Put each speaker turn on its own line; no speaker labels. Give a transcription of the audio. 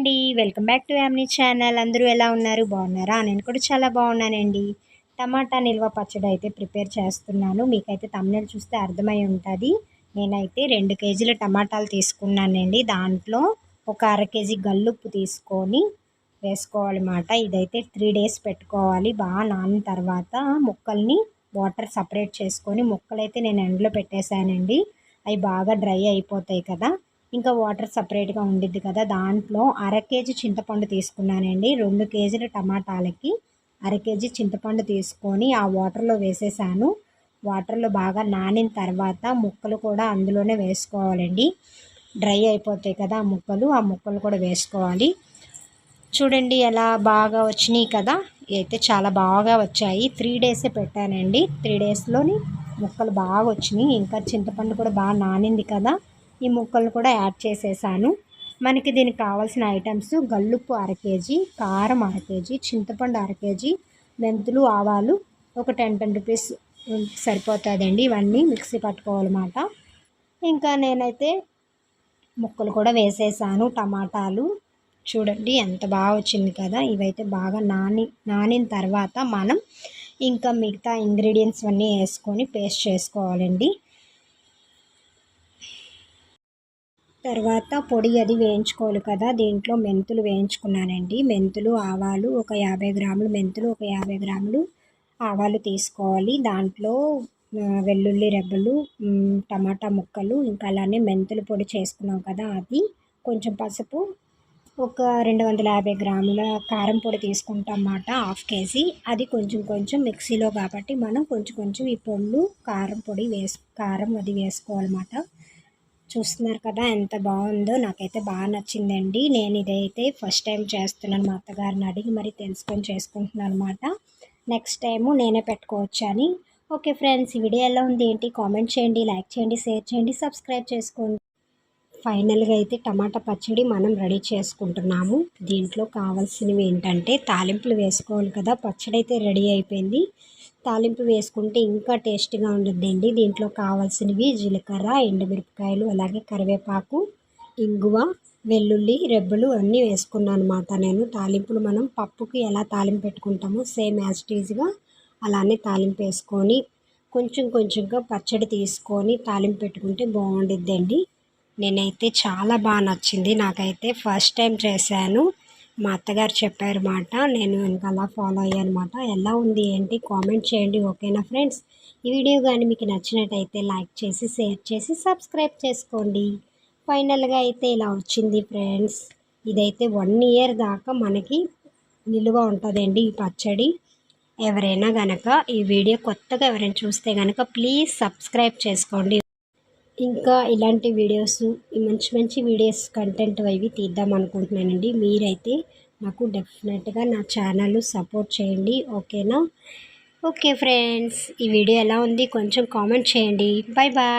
అండి. Welcome back to యామ్ని channel. అందరూ ఎలా ఉన్నారు? బాగున్నారా? నేను కూడా చాలా బాగున్నానండి. టమాటా నిల్వ పచ్చడి అయితే ప్రిపేర్ చేస్తున్నాను. మీకైతే తమిళ చూస్తే అర్థమై ఉంటుంది. నేనైతే రెండు కేజీల టమాటాలు తీసుకున్నానండి. దాంట్లో ఒక అర కేజీ గల్లుప్పు తీసుకొని వేసుకోవాలన్నమాట. ఇదైతే త్రీ డేస్ పెట్టుకోవాలి. బాగా నానిన తర్వాత ముక్కల్ని వాటర్ సపరేట్ చేసుకొని ముక్కలైతే నేను ఎండలో పెట్టేశానండి. అవి బాగా డ్రై అయిపోతాయి కదా. ఇంకా వాటర్ సపరేట్గా ఉండిద్ది కదా. దాంట్లో అర కేజీ చింతపండు తీసుకున్నానండి. రెండు కేజీల టమాటాలకి అర కేజీ చింతపండు తీసుకొని ఆ వాటర్లో వేసేసాను. వాటర్లో బాగా నానిన తర్వాత ముక్కలు కూడా అందులోనే వేసుకోవాలండి. డ్రై అయిపోతాయి కదా ఆ ముక్కలు. ఆ ముక్కలు కూడా వేసుకోవాలి. చూడండి ఎలా బాగా వచ్చినాయి కదా. అయితే చాలా బాగా వచ్చాయి. త్రీ డేసే పెట్టానండి. త్రీ డేస్లోని ముక్కలు బాగా వచ్చినాయి. ఇంకా చింతపండు కూడా బాగా నానింది కదా. ఈ ముక్కలు కూడా యాడ్ చేసేసాను. మనకి దీనికి కావాల్సిన ఐటమ్స్ గల్లుప్పు అర కేజీ కారం అర కేజీ చింతపండు అర కేజీ మెంతులు ఆవాలు ఒక టెన్ టెన్ రూపీస్ సరిపోతుందండి. ఇవన్నీ మిక్సీ పట్టుకోవాలన్నమాట. ఇంకా నేనైతే ముక్కలు కూడా వేసేసాను. టమాటాలు చూడండి ఎంత బాగా వచ్చింది కదా. ఇవైతే బాగా నాని నానిన తర్వాత మనం ఇంకా మిగతా ఇంగ్రీడియంట్స్ అన్నీ వేసుకొని పేస్ట్ చేసుకోవాలండి. తర్వాత పొడి అది వేయించుకోవాలి కదా దీంట్లో మెంతులు వేయించుకున్నానండి. మెంతులు ఆవాలు ఒక యాభై గ్రాములు మెంతులు ఒక యాభై గ్రాములు ఆవాలు తీసుకోవాలి. దాంట్లో వెల్లుల్లి రెబ్బలు టమాటా ముక్కలు ఇంకా అలానే మెంతులు పొడి చేసుకున్నాం కదా అది. కొంచెం పసుపు ఒక రెండు వందల యాభై గ్రాముల కారం పొడి తీసుకుంటాం అన్నమాట హాఫ్ కేజీ. అది కొంచెం కొంచెం మిక్సీలో కాబట్టి మనం కొంచెం కొంచెం ఈ పొళ్ళు కారం పొడి వేసు కారం అది వేసుకోవాలన్నమాట. చూస్తున్నారు కదా ఎంత బాగుందో నాకైతే బాగా నచ్చిందండి. నేను ఇదైతే ఫస్ట్ టైం చేస్తున్నాను మా అత్తగారిని అడిగి మరి తెలుసుకొని చేసుకుంటున్నాను అనమాట నెక్స్ట్ టైము నేనే పెట్టుకోవచ్చు అని. ఓకే ఫ్రెండ్స్ ఈ వీడియో ఎలా ఉంది ఏంటి? కామెంట్ చేయండి లైక్ చేయండి షేర్ చేయండి సబ్స్క్రైబ్ చేసుకోండి. ఫైనల్గా అయితే టమాటా పచ్చడి మనం రెడీ చేసుకుంటున్నాము. దీంట్లో కావాల్సినవి ఏంటంటే తాలింపులు వేసుకోవాలి కదా పచ్చడి అయితే రెడీ అయిపోయింది. తాలింపు వేసుకుంటే ఇంకా టేస్టీగా ఉంటుందండి దీంట్లో కావాల్సినవి జీలకర్ర ఎండుమిరపకాయలు అలాగే కరివేపాకు ఇంగువ వెల్లుల్లి రెబ్బలు అన్నీ వేసుకున్నాను అనమాట నేను. తాలింపులు మనం పప్పుకి ఎలా తాలింపు పెట్టుకుంటామో సేమ్ యాజ్టీజ్గా అలానే తాలింపు వేసుకొని కొంచెం కొంచెంగా పచ్చడి తీసుకొని తాలింపు పెట్టుకుంటే బాగుండిద్దండి. నేనైతే చాలా బాగా నచ్చింది. నాకైతే ఫస్ట్ టైం చేశాను. మా అత్తగారు చెప్పారు మాట. నేను ఇంకా అలా ఫాలో అయ్యానమాట ఎలా ఉంది ఏంటి? కామెంట్ చేయండి ఓకేనా ఫ్రెండ్స్? ఈ వీడియో కానీ మీకు నచ్చినట్టయితే లైక్ చేసి షేర్ చేసి సబ్స్క్రైబ్ చేసుకోండి. ఫైనల్గా అయితే ఇలా వచ్చింది ఫ్రెండ్స్. ఇదైతే వన్ ఇయర్ దాకా మనకి నిలువ ఉంటుందండి ఈ పచ్చడి. ఎవరైనా గనక ఈ వీడియో కొత్తగా ఎవరైనా చూస్తే కనుక ప్లీజ్ సబ్స్క్రైబ్ చేసుకోండి. ఇంకా ఇలాంటి వీడియోస్ మంచి మంచి వీడియోస్ కంటెంట్ అవి తీద్దాం అనుకుంటున్నానండి. మీరైతే నాకు డెఫినెట్గా నా ఛానల్ సపోర్ట్ చేయండి. ఓకేనా ఓకే ఫ్రెండ్స్ ఈ వీడియో ఎలా ఉంది? కొంచెం కామెంట్ చేయండి. Bye bye